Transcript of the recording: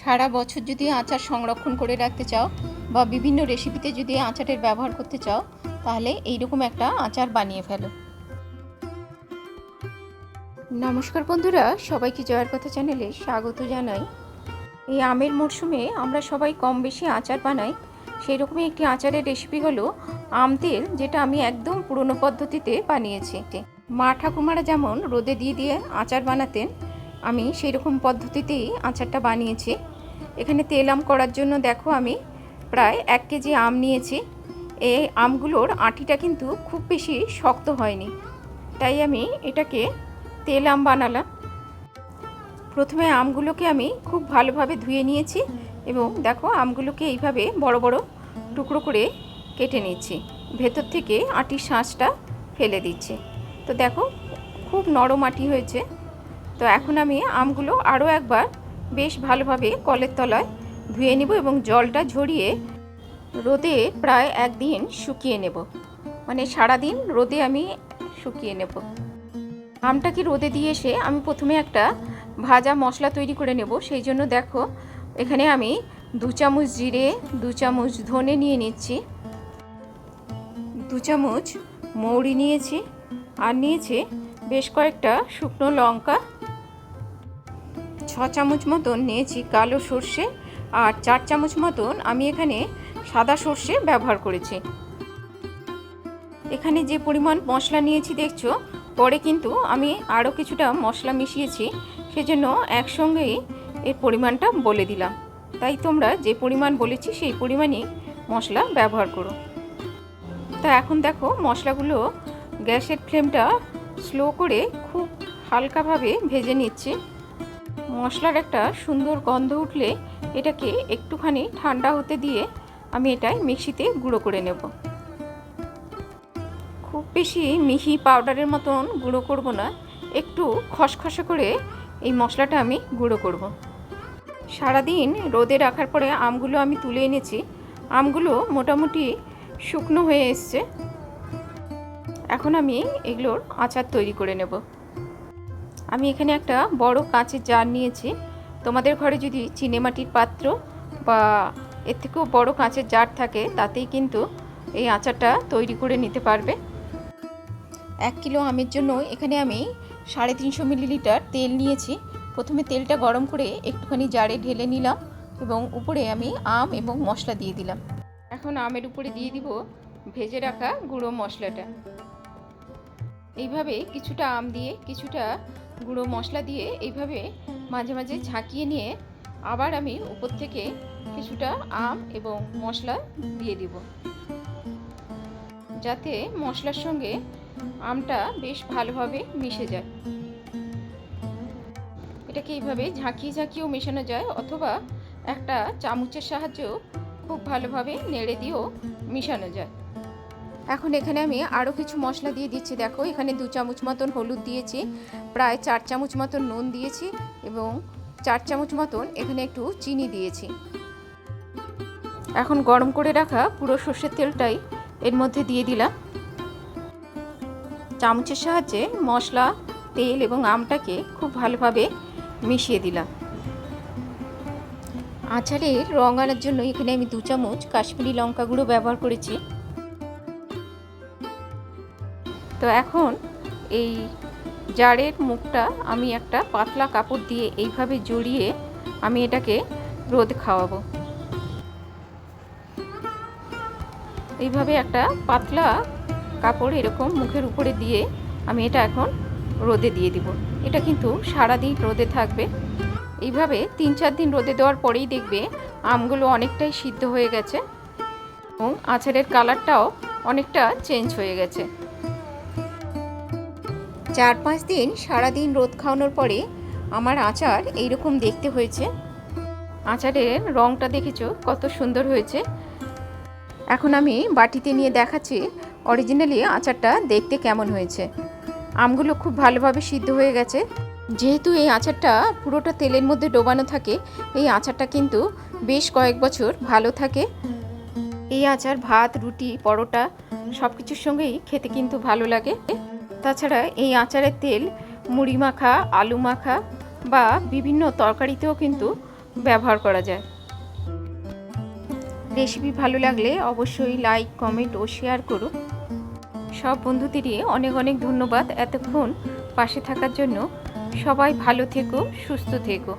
সারা বছর যদি আচার সংরক্ষণ করে রাখতে চাও বা বিভিন্ন রেসিপিতে যদি আচারের ব্যবহার করতে চাও, তাহলে এইরকম একটা আচার বানিয়ে ফেলো। নমস্কার বন্ধুরা, সবাইকে জয়ের কথা চ্যানেলে স্বাগত জানাই। এই আমের মরশুমে আমরা সবাই কম বেশি আচার বানাই। সেই রকমই একটি আচারের রেসিপি হলো আম তেল, যেটা আমি একদম পুরনো পদ্ধতিতে বানিয়েছি। মা ঠাকুমারা যেমন রোদে দিয়ে দিয়ে আচার বানাতেন আমি সেই রকম পদ্ধতিতেই আচারটা বানিয়েছি। এখানে তেল আম করার জন্য দেখো আমি প্রায় এক কেজি আম নিয়েছি। এই আমগুলোর আটিটা কিন্তু খুব বেশি শক্ত হয়নি। তাই আমি এটাকে তেল আম বানালাম। প্রথমে আমগুলোকে আমি খুব ভালোভাবে ধুয়ে নিয়েছি এবং দেখো আমগুলোকে এইভাবে বড় বড় টুকরো করে কেটে নিচ্ছি। ভেতর থেকে আটির শাঁসটা ফেলে দিচ্ছি। তো দেখো খুব নরম আটি হয়েছে। তো এখন আমি আমগুলো আরও একবার বেশ ভালোভাবে কলের তলায় ধুয়ে নেব এবং জলটা ঝরিয়ে রোদে প্রায় একদিন শুকিয়ে নেব। মানে সারাদিন রোদে আমি শুকিয়ে নেব। আমটাকে রোদে দিয়ে এসে আমি প্রথমে একটা ভাজা মশলা তৈরি করে নেব। সেই জন্য দেখো, এখানে আমি দু চামচ জিরে, দু চামচ ধনে নিয়ে নিচ্ছি, দু চামচ মৌরি নিয়েছি, আর নিয়েছি বেশ কয়েকটা শুকনো লঙ্কা ছ চামচ মতন নিয়েছি কালো সর্ষে আর চার চামচ মতন আমি এখানে সাদা সর্ষে ব্যবহার করেছি। এখানে যে পরিমাণ মশলা নিয়েছি দেখছ, পরে কিন্তু আমি আরও কিছুটা মশলা মিশিয়েছি, সেজন্য একসঙ্গেই এর পরিমাণটা বলে দিলাম। তাই তোমরা যে পরিমাণ বলেছি সেই পরিমাণই মশলা ব্যবহার করো। তা এখন দেখো মশলাগুলো গ্যাসের ফ্লেমটা স্লো করে খুব হালকাভাবে ভেজে নিচ্ছি। মশলার একটা সুন্দর গন্ধ উঠলে এটাকে একটুখানি ঠান্ডা হতে দিয়ে আমি এটাই মিক্সিতে গুঁড়ো করে নেব। খুব বেশি মিহি পাউডারের মতন গুঁড়ো করব না, একটু খসখসে করে এই মশলাটা আমি গুঁড়ো করব। সারাদিন রোদে রাখার পরে আমগুলো আমি তুলে এনেছি, আমগুলো মোটামুটি শুকনো হয়ে এসছে। এখন আমি এগুলোর আচার তৈরি করে নেব। আমি এখানে একটা বড় কাঁচের জার নিয়েছি। তোমাদের ঘরে যদি চিনেমাটির পাত্র বা এর থেকেও বড় কাঁচের জার থাকে, তাতেই কিন্তু এই আচারটা তৈরি করে নিতে পারবে। এক কিলো আমের জন্য এখানে আমি সাড়ে তিনশো মিলিলিটার তেল নিয়েছি। প্রথমে তেলটা গরম করে একটুখানি জারে ঢেলে নিলাম এবং উপরে আমি আম এবং মশলা দিয়ে দিলাম। এখন আমের উপরে দিয়ে দিব ভেজে রাখা গুঁড়ো মশলাটা। এইভাবে কিছুটা আম দিয়ে কিছুটা গুঁড়ো মশলা দিয়ে এইভাবে মাঝে মাঝে ঝাঁকিয়ে নিয়ে আবার আমি উপর থেকে কিছুটা আম এবং মশলা দিয়ে দিব। যাতে মশলার সঙ্গে আমটা বেশ ভালোভাবে মিশে যায়। এটাকে এইভাবে ঝাঁকিয়ে ঝাঁকিয়েও মেশানো যায় অথবা একটা চামচের সাহায্যেও খুব ভালোভাবে নেড়ে দিয়েও মিশানো যায়। এখন এখানে আমি আরও কিছু মশলা দিয়ে দিচ্ছি। দেখো, এখানে দু চামচ মতন হলুদ দিয়েছি, প্রায় চার চামচ মতন নুন দিয়েছি এবং চার চামচ মতন এখানে একটু চিনি দিয়েছি। এখন গরম করে রাখা পুরো সর্ষের তেলটাই এর মধ্যে দিয়ে দিলাম। চামচের সাহায্যে মশলা, তেল এবং আমটাকে খুব ভালোভাবে মিশিয়ে দিলাম। আচারের রং আনার জন্য এখানে আমি দু চামচ কাশ্মীরি লঙ্কা গুঁড়ো ব্যবহার করেছি। তো এখন এই জারের মুখটা আমি একটা পাতলা কাপড় দিয়ে এইভাবে জড়িয়ে আমি এটাকে রোদ খাওয়াবো। এইভাবে একটা পাতলা কাপড় এরকম মুখের উপরে দিয়ে আমি এটা এখন রোদে দিয়ে দিব। এটা কিন্তু সারাদিন রোদে থাকবে। এইভাবে তিন চার দিন রোদে দেওয়ার পরেই দেখবে আমগুলো অনেকটাই সিদ্ধ হয়ে গেছে এবং আচারের কালারটাও অনেকটা চেঞ্জ হয়ে গেছে। চার পাঁচ দিন সারাদিন রোদ খাওয়ানোর পরে আমার আচার এইরকম দেখতে হয়েছে। আচারের রঙটা দেখেছ? কত সুন্দর হয়েছে। এখন আমি বাটিতে নিয়ে দেখাচ্ছি অরিজিনালি আচারটা দেখতে কেমন হয়েছে। আমগুলো খুব ভালোভাবে সিদ্ধ হয়ে গেছে। যেহেতু এই আচারটা পুরোটা তেলের মধ্যে ডোবানো থাকে, এই আচারটা কিন্তু বেশ কয়েক বছর ভালো থাকে। এই আচার, ভাত, রুটি, পরোটা সব কিছুর সঙ্গেই খেতে কিন্তু ভালো লাগে। তাছাড়া এই আচারের তেল, মুড়ি মাখা, আলু মাখা বা বিভিন্ন তরকারিতেও কিন্তু ব্যবহার করা যায়। রেসিপি ভালো লাগলে অবশ্যই লাইক, কমেন্ট ও শেয়ার করো সব বন্ধুদেরই অনেক অনেক ধন্যবাদ এতক্ষণ পাশে থাকার জন্য। সবাই ভালো থেকো, সুস্থ থেকো।